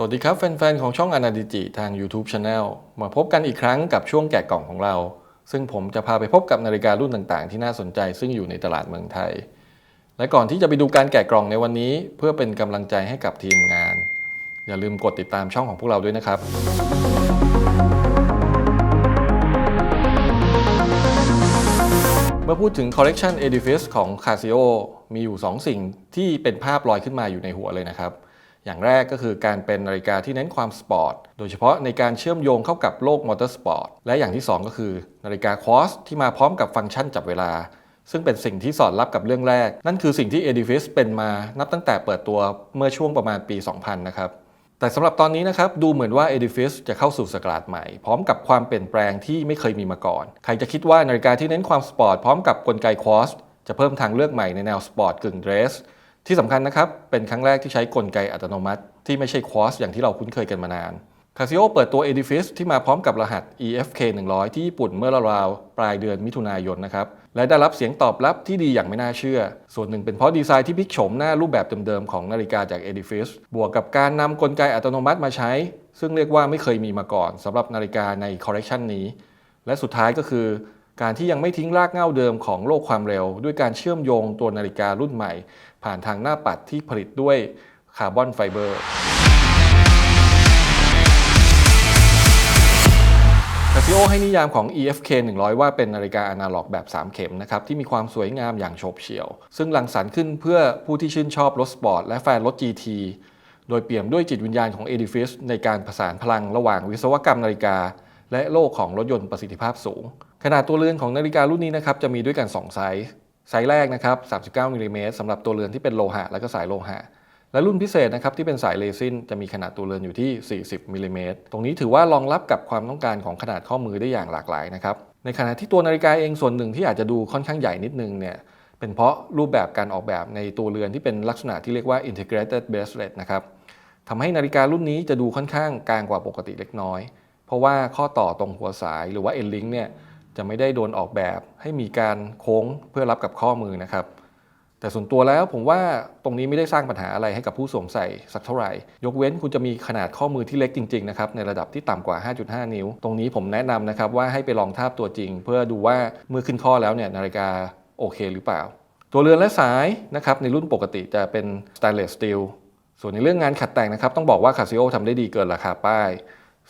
สวัสดีครับ แฟน ๆ ของช่องอนาดิจิทาง YouTube Channel มาพบกันอีกครั้งกับช่วงแกะกล่องของเรา ซึ่งผมจะพาไปพบกับนาฬิการุ่นต่างๆ ที่น่าสนใจซึ่งอยู่ในตลาดเมืองไทย และก่อนที่จะไปดูการแกะกล่องในวันนี้ เพื่อเป็นกำลังใจให้กับทีมงาน อย่าลืมกดติดตามช่องของพวกเราด้วยนะครับเมื่อพูดถึง Collection Edifice ของ Casio มีอยู่ 2 สิ่งที่เป็นภาพลอยขึ้นมาอยู่ในหัวเลยนะครับ อย่างแรกก็คือการเป็นนาฬิกาที่เน้นความสปอร์ต โดยเฉพาะในการเชื่อมโยงเข้ากับโลกมอเตอร์สปอร์ต และอย่างที่ 2 ก็คือ นาฬิกาควอสที่มาพร้อมกับฟังก์ชันจับเวลา ซึ่งเป็นสิ่งที่สอดรับกับเรื่องแรก นั่นคือสิ่งที่ Edifice เป็นมานับตั้งแต่เปิดตัวเมื่อช่วงประมาณปี 2000 นะครับแต่สำหรับตอนนี้นะครับดูเหมือนว่า Edifice จะเข้าสู่สกราชใหม่ พร้อมกับความเปลี่ยนแปลงที่ไม่เคยมีมาก่อน ใครจะคิดว่านาฬิกาที่เน้นความสปอร์ตพร้อมกับกลไกควอสจะเพิ่มทางเลือกใหม่ในแนวสปอร์ตกึ่งเดรส ที่สำคัญนะครับ เป็นครั้งแรกที่ใช้กลไกอัตโนมัติ ที่ไม่ใช่ควอสอย่างที่เราคุ้นเคยกันมานาน Casio เปิดตัว Edifice ที่มาพร้อมกับรหัส EFK 100 ที่ญี่ปุ่นเมื่อราวๆปลายเดือนมิถุนายนนะครับ และได้รับเสียงตอบรับที่ดีอย่างไม่น่าเชื่อ ส่วนหนึ่งเป็นเพราะดีไซน์ที่พลิกโฉมหน้ารูปแบบเดิมๆ ของนาฬิกาจาก Edifice บวกกับการนำกลไกอัตโนมัติมาใช้ ซึ่งเรียกว่าไม่เคยมีมาก่อนสำหรับนาฬิกาในคอลเลกชันนี้ และสุดท้ายก็คือ การที่ยังไม่ทิ้งรากเหง้าเดิมของโลกความเร็ว ด้วยการเชื่อมโยงตัวนาฬิการุ่นใหม่ ผ่านทางหน้าปัดที่ผลิตด้วยคาร์บอนไฟเบอร์ Casio ให้นิยามของ EFK 100 ว่าเป็นนาฬิกาอนาล็อกแบบ 3 เข็มนะครับที่มีความสวยงามอย่างโฉบเฉี่ยว ซึ่งรังสรรค์ขึ้นเพื่อผู้ที่ชื่นชอบรถสปอร์ตและแฟนรถ GT โดยเปี่ยมด้วยจิตวิญญาณของ Edifice ในการผสานพลังระหว่างวิศวกรรมนาฬิกา และโลกของรถยนต์ประสิทธิภาพสูง ขนาดตัวเรือนของนาฬิการุ่นนี้นะครับจะมีด้วยกัน 2 ไซส์ ไซส์แรกนะครับ 39มิลลิเมตรสำหรับตัวเรือนที่เป็นโลหะและก็สายโลหะ และรุ่นพิเศษนะครับที่เป็นสายเรซินจะมีขนาดตัวเรือนอยู่ที่ 40มิลลิเมตรตรงนี้ถือว่ารองรับกับความต้องการของขนาดข้อมือได้อย่างหลากหลายนะครับ ในขณะที่ตัวนาฬิกาเองส่วนหนึ่งที่อาจจะดูค่อนข้างใหญ่นิดนึงเนี่ยเป็นเพราะรูปแบบการออกแบบในตัวเรือนที่เป็นลักษณะที่เรียกว่า integrated bracelet นะครับทำให้นาฬิการุ่นนี้จะดูค่อนข้างกลางกว่าปกติเล็กน้อย เพราะว่าข้อต่อตรงหัวสายหรือว่า end link เนี่ย จะไม่ได้โดนออกแบบให้มีการโค้งเพื่อรับกับข้อมือนะครับ แต่ส่วนตัวแล้วผมว่าตรงนี้ไม่ได้สร้างปัญหาอะไรให้กับผู้สวมใส่สักเท่าไหร่ ยกเว้นคุณจะมีขนาดข้อมือที่เล็กจริงๆนะครับในระดับที่ต่ำกว่า 5.5 นิ้ว ตรงนี้ผมแนะนำนะครับว่าให้ไปลองทาบตัวจริง เพื่อดูว่าเมื่อขึ้นข้อแล้วเนี่ยนาฬิกาโอเคหรือเปล่า ตัวเรือนและสายนะครับในรุ่นปกติจะเป็น stainless steel ส่วนในเรื่องงานขัดแต่งนะครับต้องบอกว่า Casio ทำได้ดีเกินราคาป้าย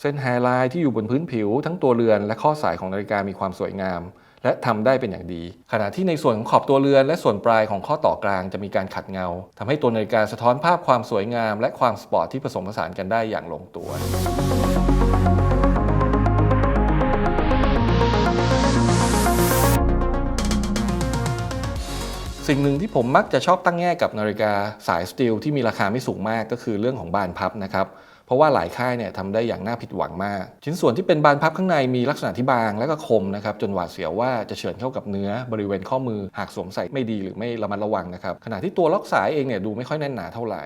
เส้นไฮไลท์ที่อยู่บนพื้นผิว ทั้งตัวเรือนและข้อสายของนาฬิกามีความสวยงาม และทำได้เป็นอย่างดี ขณะที่ในส่วนของขอบตัวเรือน และส่วนปลายของข้อต่อกลางจะมีการขัดเงาทำให้ตัวนาฬิกาสะท้อนภาพความสวยงาม และความสปอร์ตที่ผสมผสานกันได้อย่างลงตัวสิ่งหนึ่งที่ผมมักจะชอบตั้งแง่กับนาฬิกาสายสตีลที่มีราคาไม่สูงมากก็คือเรื่องของบานพับนะครับ เพราะว่าหลายค่ายเนี่ยทำได้อย่างน่าผิดหวังมาก ชิ้นส่วนที่เป็นบานพับข้างในมีลักษณะที่บางและก็คมนะครับจนหวาดเสียวว่าจะเฉือนเข้ากับเนื้อบริเวณข้อมือหากสวมใส่ไม่ดีหรือไม่ระมัดระวังนะครับขณะที่ตัวล็อกสายเองเนี่ยดูไม่ค่อยแน่นหนาเท่าไหร่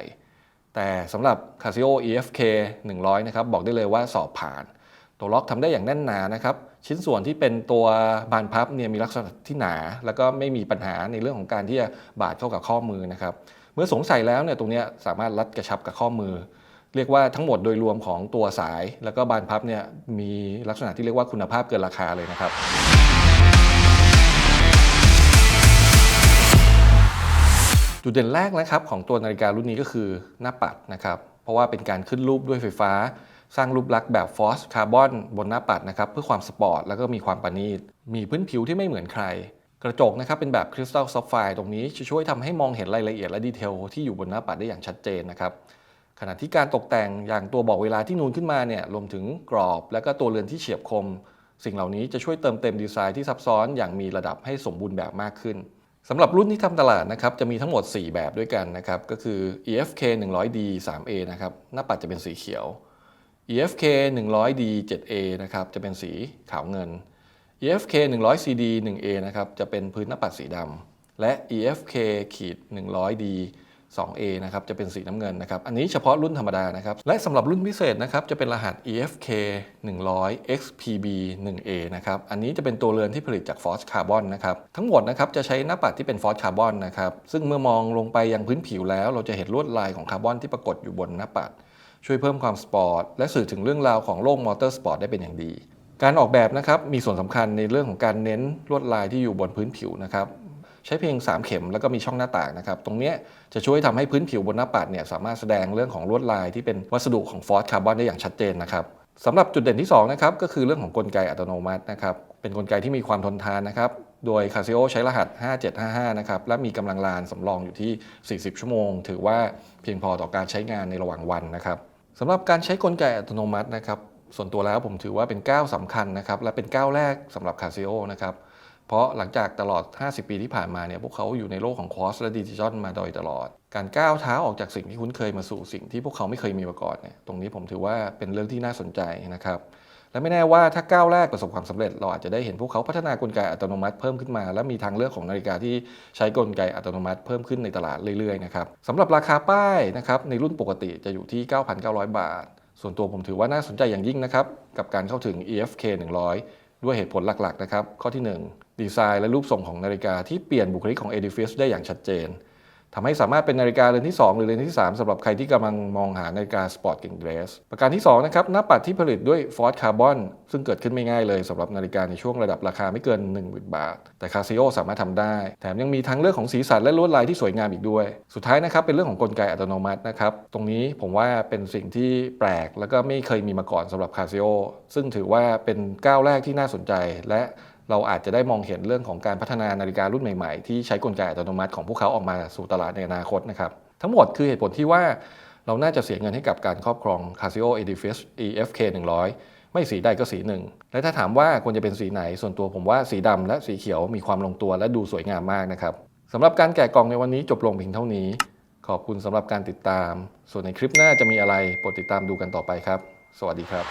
แต่สำหรับ Casio EFK 100 นะครับบอกได้เลยว่าสอบผ่าน ตัวล็อกทำได้อย่างแน่นหนานะครับชิ้นส่วนที่เป็นตัวบานพับเนี่ยมีลักษณะที่หนา แล้วก็ไม่มีปัญหาในเรื่องของการที่จะบาดเข้ากับข้อมือนะครับเมื่อสงสัยแล้วเนี่ยตรงนี้สามารถรัดกระชับกับข้อมือ เรียกว่าทั้งหมดโดยรวมของตัวสาย แล้วก็บานพับเนี่ยมีลักษณะที่เรียกว่าคุณภาพเกินราคาเลยนะครับจุดเด่นแรกนะครับของตัวนาฬิการุ่นนี้ก็คือหน้าปัดนะครับ เพราะว่าเป็นการขึ้นรูปด้วยไฟฟ้า สร้างรูปลักษณ์แบบฟอสคาร์บอนบนหน้าปัดนะครับเพื่อความสปอร์ตแล้วก็มีความประณีต มีพื้นผิวที่ไม่เหมือนใคร กระจกนะครับเป็นแบบคริสตัลซับไฟตรงนี้จะช่วยทำให้มองเห็นรายละเอียดและดีเทลที่อยู่บนหน้าปัดได้อย่างชัดเจนนะครับ ขณะที่การตกแต่งอย่างตัวบอกเวลาที่นูนขึ้นมาเนี่ยรวมถึงกรอบและก็ตัวเรือนที่เฉียบคม สิ่งเหล่านี้จะช่วยเติมเต็มดีไซน์ที่ซับซ้อนอย่างมีระดับให้สมบูรณ์แบบมากขึ้นสำหรับรุ่นที่ทำตลาดนะครับจะมีทั้งหมด 4 แบบด้วยกันนะครับก็คือ EFK 100D 3A นะครับหน้าปัดจะเป็นสีเขียว EFK 100D 7A นะครับจะเป็นสีขาวเงิน EFK 100CD 1A นะครับจะเป็นพื้นหน้าปัดสีดำและ EFK ขีด 100D 2A นะครับจะเป็นสีน้ำเงินนะครับ อันนี้เฉพาะรุ่นธรรมดานะครับ และสำหรับรุ่นพิเศษนะครับจะเป็นรหัส EFK 100 XPB 1A นะครับ อันนี้จะเป็นตัวเรือนที่ผลิตจากฟอสคาร์บอนนะครับ ทั้งหมดนะครับจะใช้หน้าปัดที่เป็นฟอสคาร์บอนนะครับ ซึ่งเมื่อมองลงไปยังพื้นผิวแล้ว เราจะเห็นลวดลายของคาร์บอนที่ปรากฏอยู่บนหน้าปัด ช่วยเพิ่มความสปอร์ตและสื่อถึงเรื่องราวของโลกมอเตอร์สปอร์ตได้เป็นอย่างดีการออกแบบนะครับมีส่วนสำคัญในเรื่องของการเน้นลวดลายที่อยู่บนพื้นผิวนะครับ ใช้เพียง 3 เข็มแล้วก็มีช่องหน้าต่างนะครับ ตรงนี้จะช่วยทำให้พื้นผิวบนหน้าปัดเนี่ยสามารถแสดงเรื่องของลวดลายที่เป็นวัสดุของฟอสคาร์บอนได้อย่างชัดเจนนะครับสำหรับจุดเด่นที่2นะครับก็คือเรื่องของกลไกอัตโนมัตินะครับเป็นกลไกที่มีความทนทานนะครับโดย Casio ใช้รหัส 5755 นะครับ และมีกำลังลานสำรองอยู่ที่ 40 ชั่วโมง ถือว่าเพียงพอต่อการใช้งานในระหว่างวันนะครับสำหรับการใช้กลไกอัตโนมัตินะครับ ส่วนตัวแล้วผมถือว่าเป็นก้าวสำคัญนะครับ และเป็นก้าวแรกสำหรับ Casio นะครับ เพราะหลังจากตลอด 50 ปีที่ผ่านมาเนี่ยพวกเขาอยู่ในโลกของคอสและดิจิทัลมาโดยตลอด การก้าวเท้าออกจากสิ่งที่คุ้นเคยมาสู่สิ่งที่พวกเขาไม่เคยมีมาก่อนเนี่ยตรงนี้ผมถือว่าเป็นเรื่องที่น่าสนใจนะครับและไม่แน่ว่าถ้าก้าวแรกประสบความสำเร็จ เราอาจจะได้เห็นพวกเขาพัฒนากลไกอัตโนมัติเพิ่มขึ้นมา และมีทางเลือกของนาฬิกาที่ใช้กลไกอัตโนมัติเพิ่มขึ้นในตลาดเรื่อยๆนะครับสำหรับราคาป้ายนะครับในรุ่นปกติจะอยู่ที่ 9,900 บาท ส่วนตัวผมถือว่าน่าสนใจอย่างยิ่งนะครับกับการเข้าถึง EFK 100 ด้วยเหตุผลหลักๆนะครับข้อที่ 1 ดีไซน์และรูปทรงของนาฬิกาที่เปลี่ยนบุคลิกของ Edifice ได้อย่างชัดเจน ทำให้สามารถเป็นนาฬิกาเรือนที่ 2 หรือเรือนที่ 3สำหรับใครที่กำลังมองหานาฬิกาสปอร์ตเก่งเดรสประการที่ 2 นะครับหน้าปัดที่ผลิตด้วยฟอสคาร์บอนซึ่งเกิดขึ้นไม่ง่ายเลยสำหรับนาฬิกาในช่วงระดับราคาไม่เกิน 10,000 บาท แต่คาซิโอสามารถทำได้ แถมยังมีทางเลือกของสีสันและลวดลายที่สวยงามอีกด้วย สุดท้ายนะครับเป็นเรื่องของกลไกอัตโนมัตินะครับตรงนี้ผมว่าเป็นสิ่งที่แปลก แล้วก็ไม่เคยมีมาก่อนสำหรับคาซิโอซึ่งถือว่าเป็นก้าวแรกที่น่าสนใจและ เราอาจจะได้มองเห็นเรื่องของการพัฒนานาฬิการุ่นใหม่ๆ ที่ใช้กลไกอัตโนมัติของพวกเขาออกมาสู่ตลาดในอนาคตนะครับ ทั้งหมดคือเหตุผลที่ว่าเราน่าจะเสียเงินให้กับการครอบครอง Casio Edifice EFK 100 ไม่สีใดก็สีหนึ่ง และถ้าถามว่าควรจะเป็นสีไหน ส่วนตัวผมว่าสีดำและสีเขียวมีความลงตัวและดูสวยงามมากนะครับสำหรับการแกะกล่องในวันนี้จบลงเพียงเท่านี้ ขอบคุณสำหรับการติดตาม ส่วนในคลิปหน้าจะมีอะไรโปรดติดตามดูกันต่อไปครับ สวัสดีครับ